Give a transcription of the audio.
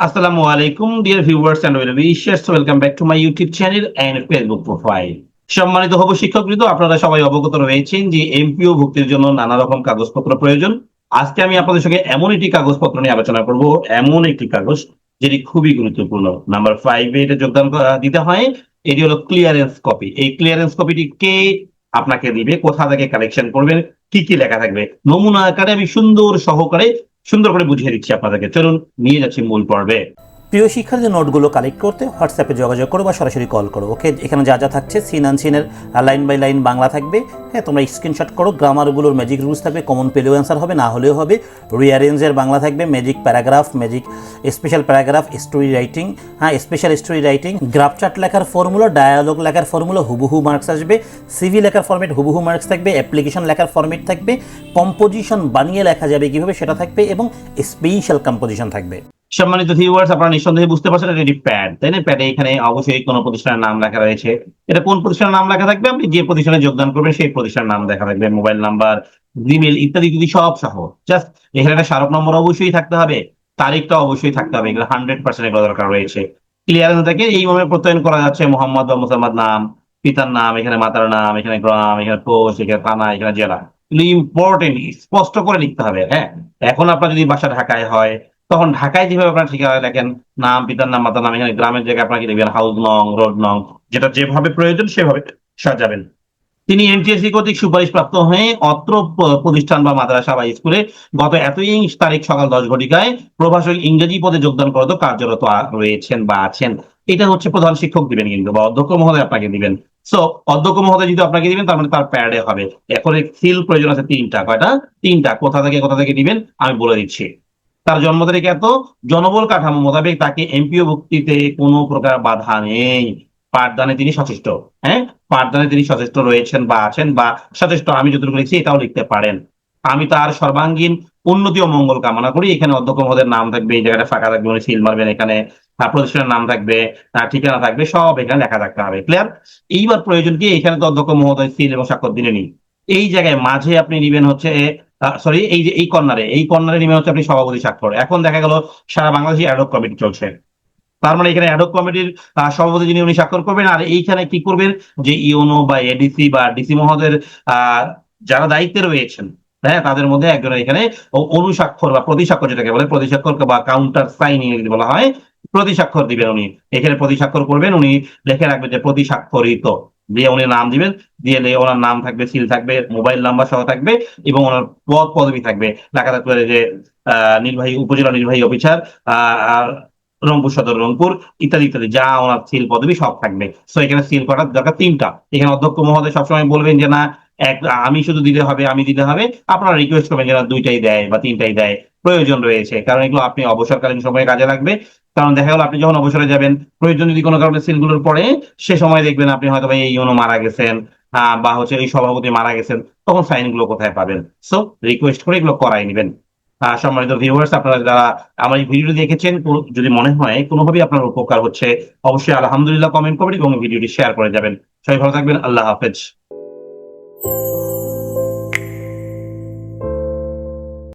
Assalamu alaikum, dear viewers and well-wishers. Welcome back to my YouTube channel and Facebook profile. সম্মানিত হব শিক্ষকবৃন্দ আপনারা সবাই অবগত রয়েছেন যে এমপিও ভুক্তির জন্য নানা রকম কাগজপত্র প্রয়োজন আজকে আমি আপনাদের সঙ্গে এমন একটি কাগজপত্র নিয়ে আলোচনা করব এমন একটি কাগজ যেটি খুবই গুরুত্বপূর্ণ নাম্বার ফাইভে এটা যোগদান দিতে হয় এটি হলো ক্লিয়ারেন্স কপি এই ক্লিয়ারেন্স কপিটি কে আপনাকে দিবে কোথা থেকে কালেকশন করবেন কি কি লেখা থাকবে নমুনা আকারে আমি সুন্দর সহকারে সুন্দর করে বুঝিয়ে দিচ্ছি আপনাদেরকে। চলুন নিয়ে যাচ্ছি মূল পর্বে। প্রিয় শিক্ষার্থীদের নোটগুলো কালেক্ট করতে হোয়াটসঅ্যাপে যোগাযোগ করো বা সরাসরি কল করো। ওকে, এখানে যা যা থাকছে সিন আনসিনের লাইন বাই লাইন বাংলা থাকবে। হ্যাঁ তোমরা স্ক্রিনশট করো গ্রামারগুলোর ম্যাজিক রুলস থাকবে কমন পেলেও অ্যান্সার হবে, না হলেও হবে। রিয়ারেঞ্জের বাংলা থাকবে magic paragraph magic special paragraph story writing হ্যাঁ special story writing graph chart লেখার ফর্মুলা ডায়ালগ লেখার ফর্মুলা হুবহু মার্কস আসবে। সিভি লেখার ফর্মেট হুবহু মার্কস থাকবে অ্যাপ্লিকেশন লেখার ফর্মেট থাকবে। কম্পোজিশন বানিয়ে লেখা যাবে কীভাবে সেটা থাকবে এবং স্পেশাল কম্পোজিশন থাকবে। সম্মানিত ভিউয়ার্স আপনারা নিঃসন্দেহে বুঝতে পারছেন এটা একটি প্যাড তাই না? প্যাডে এখানে অবশ্যই কোনো প্রতিষ্ঠানের নাম লেখা রয়েছে। এটা কোন প্রতিষ্ঠানের নাম লেখা থাকবে? আপনি যে প্রতিষ্ঠানে যোগদান করবেন সেই প্রতিষ্ঠানের নাম লেখা থাকবে। মোবাইল নাম্বার জিমেল ইত্যাদি ইত্যাদি সব সহ। জাস্ট এখানে একটা স্মারক নম্বর অবশ্যই থাকতে হবে। তারিখটা অবশ্যই থাকতে হবে। এগুলো হান্ড্রেড পার্সেন্ট এগুলো দরকার রয়েছে। ক্লিয়ারেন্স থেকে এইভাবে প্রত্যয়ন করা যাচ্ছে। মোহাম্মদ বা মুসাম্মদ নাম, পিতার নাম, এখানে মাতার নাম, এখানে গ্রাম, এখানে পোস্ট এখানে থানা, এখানে জেলা। ইম্পর্টেন্ট স্পষ্ট করে লিখতে হবে হ্যাঁ? এখন আপনার যদি বাসা ঢাকায় হয় তখন ঢাকায় যেভাবে আপনার ঠিকানা লেখেন নাম, পিতার নাম, মাতার নাম, এখানে গ্রামের জায়গায় আপনাকে লিখবেন হাউস নং, রোড নং, যেটা যেভাবে প্রয়োজন সেভাবে সাজাবেন। তিনি এনটিএসসি কর্তৃক সুপারিশ প্রাপ্ত হয়ে অত্র প্রতিষ্ঠান বা মাদ্রাসা বা স্কুলে গত এতই তারিখ সকাল দশ ঘটিকায় প্রভাষক ইংরেজি পদে যোগদান করত কার্যরত রয়েছেন বা আছেন। এটা হচ্ছে প্রধান শিক্ষক দিবেন কিন্তু, বা অধ্যক্ষ মহোদয় আপনাকে দিবেন। সো, অধ্যক্ষ মহোদয় যদি আপনাকে দিবেন, তার মানে তার প্যাডে হবে। এখন সিল প্রয়োজন আছে তিনটা, কয়টা? তিনটা। কোথা থেকে কোথা থেকে দিবেন? আমি বলে দিচ্ছি। তার জন্ম তারিখ এত? জনবল কাঠামো মোতাবেক তাকে এমপিও ভুক্তিতে কোনো প্রকার বাধা নেই। পাঠদানে তিনি সচেষ্ট হ্যাঁ? পাঠদানে তিনি সচেষ্ট রয়েছেন বা আছেন বা সচেষ্ট, আমি যতটুকু লিখছি এটাও লিখতে পারেন। আমি তার সর্বাঙ্গীন উন্নতি ও মঙ্গল কামনা করি। এখানে অধ্যক্ষ মহোদয়ের নাম থাকবে, এই জায়গাটা ফাঁকা থাকবে উনি সিল মারবেন এখানে। প্রতিষ্ঠানের নাম থাকবে ঠিকানা থাকবে, সব এখানে লেখা থাকতে হবে ক্লিয়ার এইবার প্রয়োজন কি? এখানে তো অধ্যক্ষ মহোদয় সিল এবং সাক্ষর স্বাক্ষর দিলেনি এই জায়গায় মাঝে আপনি নিবেন হচ্ছে সরি এই যে, এই কর্নারে এই কর্নারে নিবেন হচ্ছে আপনি সভাপতি স্বাক্ষর। এখন দেখা গেল সারা বাংলাদেশে অ্যাডক কমিটি চলছে। তার মানে এখানে অ্যাডক কমিটির সভাপতি যিনি উনি স্বাক্ষর করবেন, আর এইখানে কি করবেন? যে ইউনো বা এডিসি বা ডিসি মহোদয়ের যারা দায়িত্বে রয়েছেন হ্যাঁ তাদের মধ্যে একজনের এখানে অনুস্বাক্ষর বা প্রতিস্বাক্ষর যেটাকে বলে প্রতিস্বাক্ষর বা কাউন্টার সাইন বলা হয় প্রতিস্বাক্ষর দিবেন উনি। এখানে প্রতিস্বাক্ষর করবেন, উনি লিখে রাখবেন যে প্রতিস্বাক্ষরিত দিয়ে উনি নাম দিবেন, দিয়ে ওনার নাম থাকবে সিল থাকবে মোবাইল নাম্বার সহ থাকবে এবং ওনার পদ পদবি থাকবে। লেখা থাকবে যে নির্বাহী, উপজেলা নির্বাহী অফিসার রংপুর সদর রংপুর, ইত্যাদি ইত্যাদি, যা ওনার সিল পদবি সব থাকবে। সো এখানে সিল করার দরকার তিনটা। এখানে অধ্যক্ষ মহোদয় সবসময় বলবেন যে, না, এক, আমি শুধু দিতে হবে, আমি দিতে হবে। আপনারা রিকোয়েস্ট করবেন যেন দুইটাই দেয় বা তিনটাই দেয়। প্রয়োজন রয়েছে, কারণ এগুলো আপনি অবসরকালীন সময়ে কাজে লাগবে। কারণ দেখা গেল আপনি যখন অবসরে যাবেন, প্রয়োজন যদি কোনো কারণে সিলগুলোর পরে সে সময় দেখবেন আপনি হয়তো এই ইউনো মারা গেছেন বা হচ্ছে এই সভাপতি মারা গেছেন, তখন সাইনগুলো কোথায় পাবেন? সো রিকোয়েস্ট করে এগুলো করাই নেবেন। সম্মানিত ভিউয়ার্স আপনারা যারা আমার এই ভিডিওটি দেখেছেন যদি মনে হয় কোনোভাবেই আপনার উপকার হচ্ছে, অবশ্যই আলহামদুলিল্লাহ কমেন্ট করবেন এবং ভিডিওটি শেয়ার করে যাবেন। সবাই ভালো থাকবেন, আল্লাহ হাফেজ।